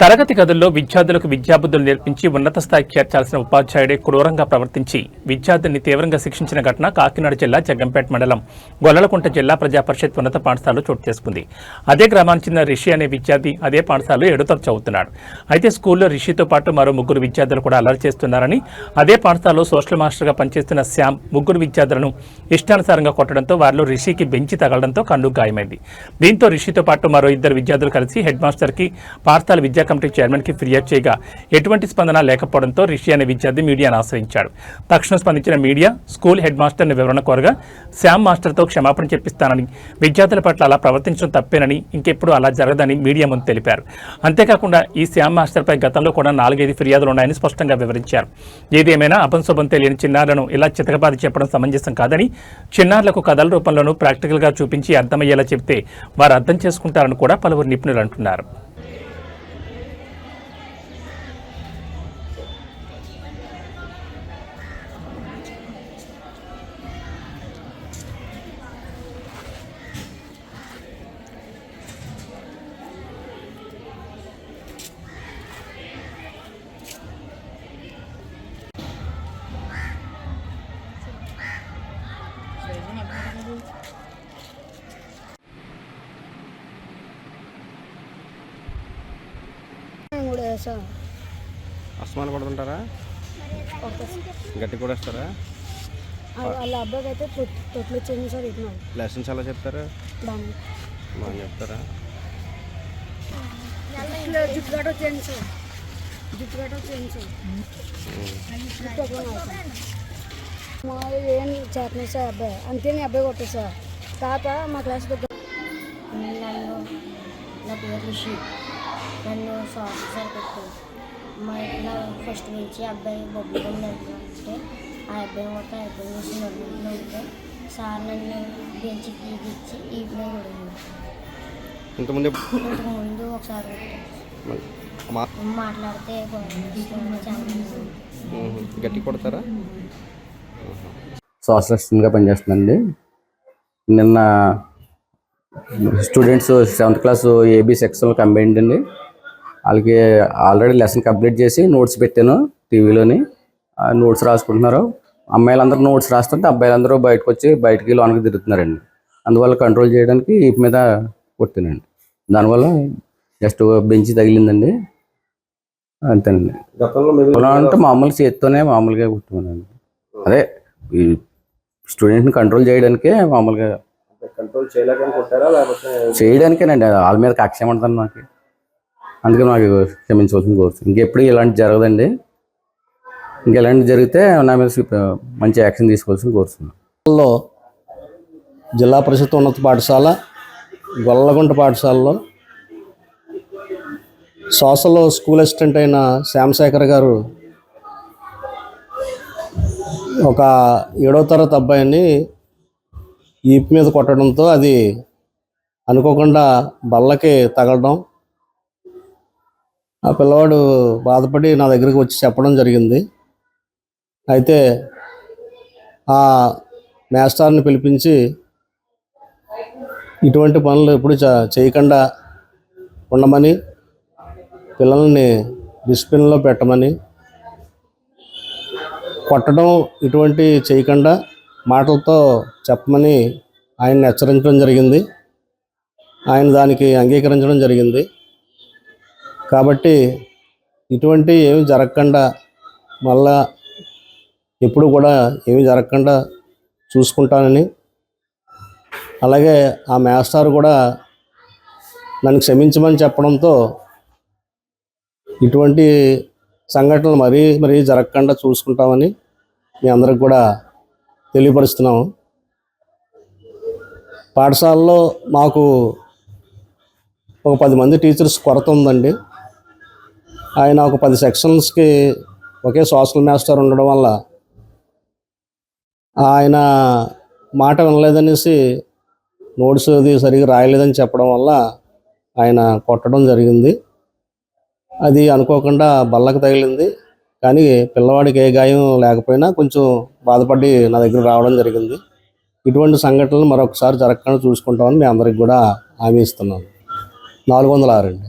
తరగతి గదుల్లో విద్యార్థులకు విద్యాబుద్ధులు నేర్పించి ఉన్నత స్థాయికి చేర్చాల్సిన ఉపాధ్యాయుడే క్రూరంగా ప్రవర్తించి విద్యార్థిని తీవ్రంగా శిక్షించిన ఘటన కాకినాడ జిల్లా జగ్గంపేట మండలం గొల్లలకుంట జిల్లా ప్రజా పరిషత్ ఉన్నత పాఠశాలలో చోటు చేసుకుంది. అదే గ్రామానికి చెందిన రిషి అనే విద్యార్థి అదే పాఠశాలలో ఏడో చదువుతున్నాడు. అయితే స్కూల్లో రిషితో పాటు మరో ముగ్గురు విద్యార్థులు కూడా అలర్ట్ చేస్తున్నారని అదే పాఠశాలలో సోషల్ మాస్టర్గా పనిచేస్తున్న శ్యామ్ ముగ్గురు విద్యార్థులను ఇష్టానుసారంగా కొట్టడంతో వారిలో రిషికి బెంచి తగలడంతో కన్ను గాయమైంది. దీంతో రిషితో పాటు మరో ఇద్దరు విద్యార్థులు కలిసి హెడ్ మాస్టర్కి పాఠశాల విద్యా కమిటీ చైర్మన్కి ఫిర్యాదు చేయగా ఎటువంటి స్పందన లేకపోవడంతో రిషి అనే విద్యార్థి మీడియాను ఆశ్రయించాడు. తక్షణం స్పందించిన మీడియా స్కూల్ హెడ్ మాస్టర్ని వివరణ కోరగా శ్యామ్ మాస్టర్తో క్షమాపణ చెప్పిస్తానని విద్యార్థుల పట్ల అలా ప్రవర్తించడం తప్పేనని ఇంకెప్పుడు అలా జరగదని మీడియా ముందు తెలిపారు. అంతేకాకుండా ఈ శ్యామ్ మాస్టర్పై గతంలో కూడా నాలుగైదు ఫిర్యాదులు ఉన్నాయని స్పష్టంగా వివరించారు. ఏదేమైనా అపంశుభం తెలియని చిన్నారులను ఇలా చితకబాది చెప్పడం సమంజసం కాదని చిన్నారులకు కథల రూపంలోనూ ప్రాక్టికల్గా చూపించి అర్థమయ్యేలా చెప్తే వారు అర్థం చేసుకుంటారని కూడా పలువురు నిపుణులు అంటున్నారు. మూడు వేసాం. అస్మాలు పడుతుంటారా గట్టి కూడా వస్తారా వాళ్ళ అబ్బాయికి అయితే తొట్- తొట్లు వచ్చింది సార్ లెసన్స్ ఎలా చెప్తారు? బాగా చెప్తారా? జుట్టు సార్ సార్ జుట్టు ఎట్లా ఉంది సార్? మా ఏం చేస్తున్నాడు సార్ అబ్బాయి. అంతే నీ అబ్బాయి కొట్టాడు సార్ తాత మా క్లాస్ దగ్గర నన్ను నా పేరు నన్ను సాఫ్ట్ సార్ పెట్టారు మా ఇంట్లో ఫస్ట్ నుంచి అబ్బాయి బొబ్బులు కొని నడిపితే ఆ అబ్బాయి మొత్తం అబ్బాయి నుంచి నవ్వుతుంటే సార్ నన్ను బెంచ్కి ఇచ్చి ఈ మీద కొడింది ఇంతకుముందు ఇంతకు ముందు ఒకసారి మాట్లాడితే. గట్టి కొడతారా? సోషల్ అసిస్టెంట్గా పనిచేస్తుందండి. నిన్న students seventh class A B section combined అండి. వాళ్ళకి ఆల్రెడీ లెసన్ కంప్లీట్ చేసి నోట్స్ పెట్టాను టీవీలోని. నోట్స్ రాసుకుంటున్నారు. అమ్మాయిలందరూ నోట్స్ రాస్తుంటే అబ్బాయిలందరూ బయటకు వచ్చి బయటికి లోనకి తిరుగుతున్నారండి. అందువల్ల కంట్రోల్ చేయడానికి ఈ మీద కొట్టానండి. దానివల్ల జస్ట్ బెంచ్ తగిలిందండి. అంతేనండి. అంటే మామూలు చేత్తోనే మామూలుగా కుట్టుకున్నాను అదే ఈ స్టూడెంట్ని కంట్రోల్ చేయడానికే మామూలుగా కంట్రోల్ చేయలేకని కొట్టారా లేకపోతే చేయడానికేనండి. వాళ్ళ మీద కక్ష ఏమంటుంది నాకు అందుకే నాకు క్షమించవలసిన కోరుతుంది. ఇంకెప్పుడు ఇలాంటి జరగదండి. ఇంకెలాంటి జరిగితే నా మీద మంచి యాక్షన్ తీసుకోవాల్సిన కోరుతున్నాను జిల్లా పరిషత్ ఉన్నత పాఠశాల గొల్లగుంట పాఠశాలలో సోషల్ స్కూల్ అసిస్టెంట్ అయిన శ్యామశేఖర్ గారు ఒక ఏడో తరగతి అబ్బాయిని ఈపు మీద కొట్టడంతో అది అనుకోకుండా బల్లకి తగలడం ఆ పిల్లవాడు బాధపడి నా దగ్గరికి వచ్చి చెప్పడం జరిగింది. అయితే ఆ మేస్టార్ని పిలిపించి ఇటువంటి పనులు ఎప్పుడు చ- చేయకుండా ఉండమని పిల్లల్ని డిసిప్లిన్లో పెట్టమని కొట్టడం ఇటువంటి చేయకుండా మాటలతో చెప్పమని ఆయన్ని హెచ్చరించడం జరిగింది. ఆయన దానికి అంగీకరించడం జరిగింది. కాబట్టి ఇటువంటి ఏమి జరగకుండా మళ్ళా ఎప్పుడు కూడా ఏమి జరగకుండా చూసుకుంటానని. అలాగే ఆ మేస్టార్ కూడా నన్ను క్షమించమని చెప్పడంతో ఇటువంటి సంఘటనలు మరీ మరీ జరగకుండా చూసుకుంటామని మీ అందరికి కూడా తెలియపరుస్తున్నాము. పాఠశాలలో మాకు ఒక పది మంది టీచర్స్ కొరత ఉందండి. ఆయన ఒక పది సెక్షన్స్కి ఒకే సోషల్ మాస్టర్ ఉండడం వల్ల ఆయన మాట వినలేదనేసి నోట్స్ అది సరిగ్గా రాయలేదని చెప్పడం వల్ల ఆయన కొట్టడం జరిగింది. అది అనుకోకుండా బల్లకు తగిలింది. కానీ పిల్లవాడికి ఏ గాయం లేకపోయినా కొంచెం బాధపడి నా దగ్గర రావడం జరిగింది. ఇటువంటి సంఘటనలు మరొకసారి జరగకుండా చూసుకుంటామని మీ అందరికి కూడా హామీ ఇస్తున్నాను. నాలుగు వందల ఆరు అండి.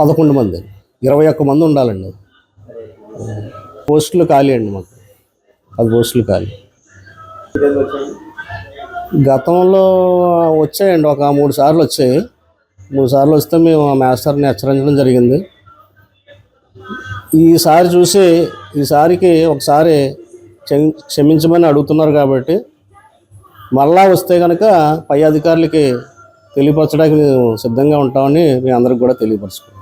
పదకొండు మంది. ఇరవై ఒక్క మంది ఉండాలండి. పోస్టులు ఖాళీ అండి మాకు. పది పోస్టులు ఖాళీ. గతంలో వచ్చాయండి. ఒక మూడు సార్లు వచ్చాయి. మూడు సార్లు వస్తే మేము ఆ మాస్టర్ని హెచ్చరించడం జరిగింది. ఈసారి చూసి ఈసారికి ఒకసారి క్షమించమని అడుగుతున్నారు కాబట్టి మళ్ళా వస్తే కనుక పై అధికారులకి తెలియపరచడానికి మేము సిద్ధంగా ఉంటామని మీ అందరికి కూడా తెలియపరచుకుంటాం